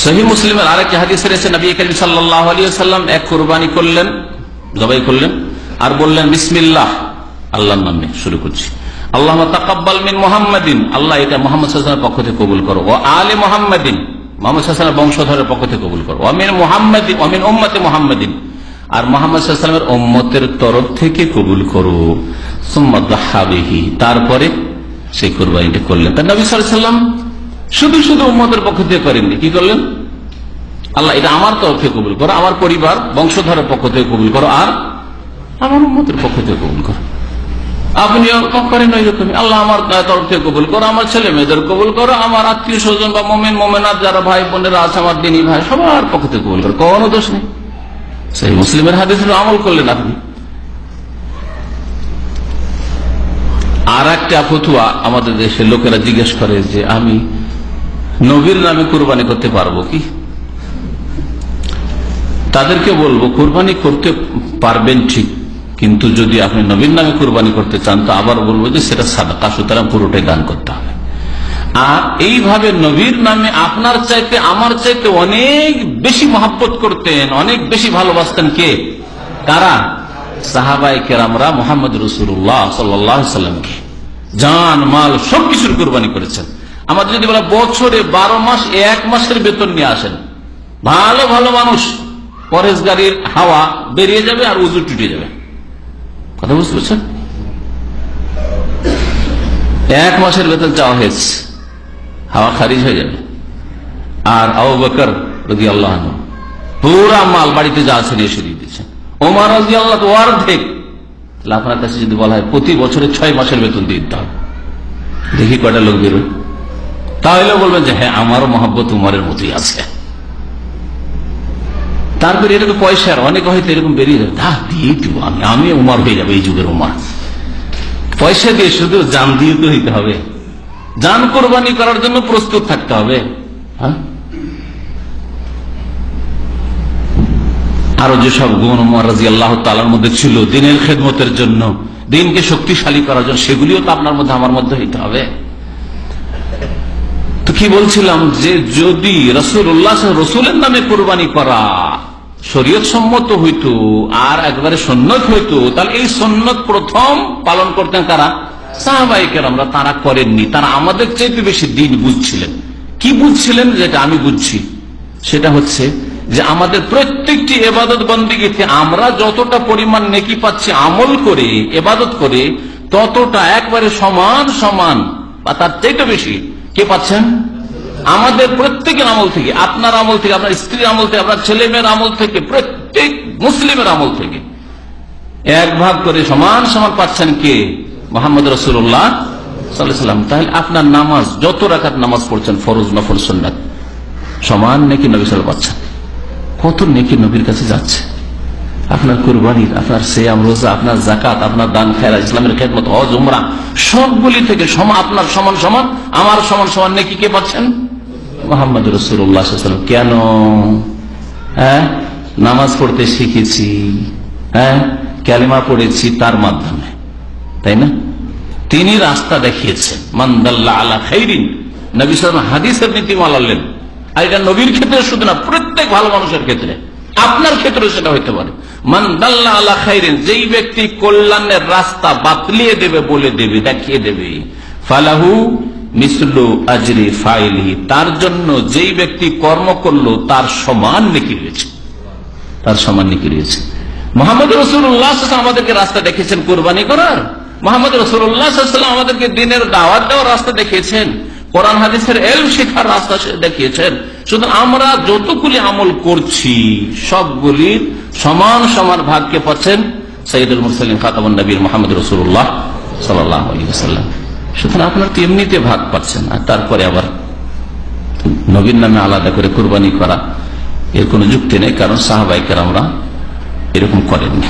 সহি মুসলিমের আরেকটি হাদিস রয়েছে, নবী করিম সাল্লাহ আলী সাল্লাম এক কোরবানি করলেন, জবাই করলেন আর বললেন, বিসমিল্লাহ, আল্লাহর নামে শুরু করছি। আল্লাহ তাকাব্বাল মিন মোহাম্মদিন, আল্লাহ এটা মোহাম্মদ সাল্লামের পক্ষ থেকে কবুল করো। ও আলে মোহাম্মদিন, মোহাম্মদ সাল্লামের বংশধরের পক্ষ থেকে কবুল করো। অমিন মোহাম্মদিন অমিন ওম্মতে মোহাম্মদিন, আর মোহাম্মদ সাল্লামের ওম্মতের তরফ থেকে কবুল করো। সুম্মাদাহাবিহি তারপরে সেই কোরবানিটা করলেন। তার নবী সাল্লাম শুধু শুধু উম্মতের পক্ষ থেকে করেননি। কি করলেন? আল্লাহ, এটা আমার তরফ থেকে কবুল করো, আমার পরিবার, বংশধরের পক্ষ থেকে কবুল করো, আর আমার উম্মতের পক্ষ থেকে কবুল করো। আপনিও করেন আল্লাহ আমার তরফ থেকে কবুল করো, আমার ছেলে মেয়েদের কবুল করো, আমার আত্মীয় স্বজন বা মোমেন মোমেনাথ যারা ভাই বোনেরা আছে, আমার দিনী ভাই, সবার পক্ষ থেকে কবুল করো, কোনো দোষ নেই। সেই মুসলিমের হাদিস আমল করলেন আপনি। আর একটা ফতুয়া আমাদের দেশের লোকেরা জিজ্ঞেস করে যে, আমি নবীর নামে কোরবানি করতে পারব কি? তাদেরকে বলব, কোরবানি করতে পারবেন ঠিক, কিন্তু যদি আপনি নবীর নামে কোরবানি করতে চান, তো আবার বলব যে সেটা সাদাকা, সুতরাং পুরোটাই দান করতে হবে। আর এইভাবে নবীর নামে আপনার চাইতে, আমার চাইতে অনেক বেশি মহাব্বত করতেন, অনেক বেশি ভালোবাসতেন কে? কারা? সাহাবাই কেরামরা মোহাম্মদ রসুল্লাহ সাল্লামকে। জান, মাল সবকিছুর কোরবানি করেছেন। আমাদের যদি বলা বছরে বারো মাস এক মাসের বেতন নিয়ে আসেন। ভালো ভালো মানুষ পরেশ গাড়ির হাওয়া বেরিয়ে যাবে আর উজু টুটে যাবে। কথা বুঝতে পারছেন? এক মাসের বেতন চাওয়া হয়েছে। হাওয়া খারিজ হয়ে যাবে। আর আবু বকর রদি আল্লাহ পুরা মাল বাড়িতে যা আছে নিয়ে এসে দিয়ে দিচ্ছেন ওমার রাজি আল্লাহ তো অর্ধেক আপনার কাছে যদি বলা হয় প্রতি বছরে ছয় মাসের বেতন দিয়ে দিতে হবে। দেখি কয়টা লোক বেরোয়। তাহলে বলবেন যে হ্যাঁ আমারও মহাব্বত উমারের মতোই আছে। তারপরে এরকম পয়সার অনেক হয়তো এরকম বেরিয়ে যাবে। আমি আমি উমার হয়ে যাবে এই যুগের উমার। পয়সা দিয়ে শুধু জান দিয়ে তো হইতে হবে। জান কোরবানি করার জন্য প্রস্তুত থাকতে হবে। হ্যাঁ? আরও যেসব গুণ রাজি আল্লাহ তালার মধ্যে ছিল, দিনের খেদমতের জন্য, দিনকে শক্তিশালী করার জন্য, সেগুলিও তো আপনার মধ্যে, আমার মধ্যে হইতে হবে। কি বলছিলাম? যে যদি রসুল রসুলের নামে কোরবানি করা, শরীয়ত সম্মত হইত, আর একবারে সন্ন্যত হইত, তাহলে এই সন্ন্যত প্রথম পালন করতেন কারা? সাহাবাহিকের আমরা তারা করেননি। তারা আমাদের চাইতে বেশি দিন বুঝছিলেন। কি বুঝছিলেন? যেটা আমি বুঝছি। সেটা হচ্ছে যে আমাদের প্রত্যেকটি এবাদত বন্দীগীতে আমরা যতটা পরিমাণ নেকি পাচ্ছি আমল করে, এবাদত করে, ততটা একবারে সমান সমান, বা তার চাইতে বেশি কে পাচ্ছেন? আমাদের প্রত্যেকের আমল থেকে, আপনার আমল থেকে, আপনার স্ত্রীর আমল থেকে, আপনার ছেলে মেয়ের আমল থেকে, প্রত্যেক মুসলিমের আমল থেকে। এক ভাগ করে সমান সমান পাচ্ছেন কে? মোহাম্মদ রসুল্লাহ তাহলে আপনার নামাজ, যত রাখার নামাজ পড়ছেন, ফরজ নফর সন্ন্যাত সমান নাকি নবী সাল পাচ্ছেন। কত নেকি নবীর কাছে যাচ্ছে? আপনার কোরবানির, আপনার সেয়াম, রোজা, আপনার জাকাত আপনার দান খেরা ইসলামের খেদমত, হজ, উমরা, সবগুলি থেকে আপনার সমান সমান, আমার সমান সমান নেকি কে পাচ্ছেন? মোহাম্মদ রসুল্লাহ কেন? হ্যাঁ? নামাজ পড়তে শিখেছি। হ্যাঁ? ক্যালিমা পড়েছি তার মাধ্যমে। তাই না? তিনি রাস্তা দেখিয়েছেন। মান্দাল্লাহ আলা খাইরিন। নবী সালাম হাদিসের নীতিমাল আনলেন। আর এটা নবীর ক্ষেত্রে শুধু না, প্রত্যেক ভালো মানুষের ক্ষেত্রে। আপনার ক্ষেত্রে সেটা হইতে পারে। মান্দাল্লা আলা খাইরিন, যেই ব্যক্তি কল্যাণের রাস্তা বাতলিয়ে দেবে, বলে দেবে, দেখিয়ে দেবে, ফালাহু তার জন্য যেই ব্যক্তি কর্ম করল, তার সমান নেকি রয়েছে। তার সমান নেকি রয়েছে। মোহাম্মদ রসুল্লাহ আমাদেরকে রাস্তা দেখেছেন কোরবানি করার। মোহাম্মদ রসুল্লাহ আমাদেরকে দিনের দাওয়াত দেওয়ার রাস্তা দেখিয়েছেন। কোরআন হাদিসের এল শেখার রাস্তা দেখিয়েছেন। শুধু আমরা যতগুলি আমল করছি সবগুলির সমান সমান ভাগকে পাচ্ছেন সৈয়দুল মুসলিম খাতামন নবীর মোহাম্মদ রসুল্লাহ সাল্লাহ সাল্লাম সুতরাং আপনার তো এমনিতে ভাগ পাচ্ছেন, আর তারপরে আবার নবীর নামে আলাদা করে কোরবানি করা, এর কোনো যুক্তি নেই, কারণ সাহাবাইকার আমরা এরকম করেননি।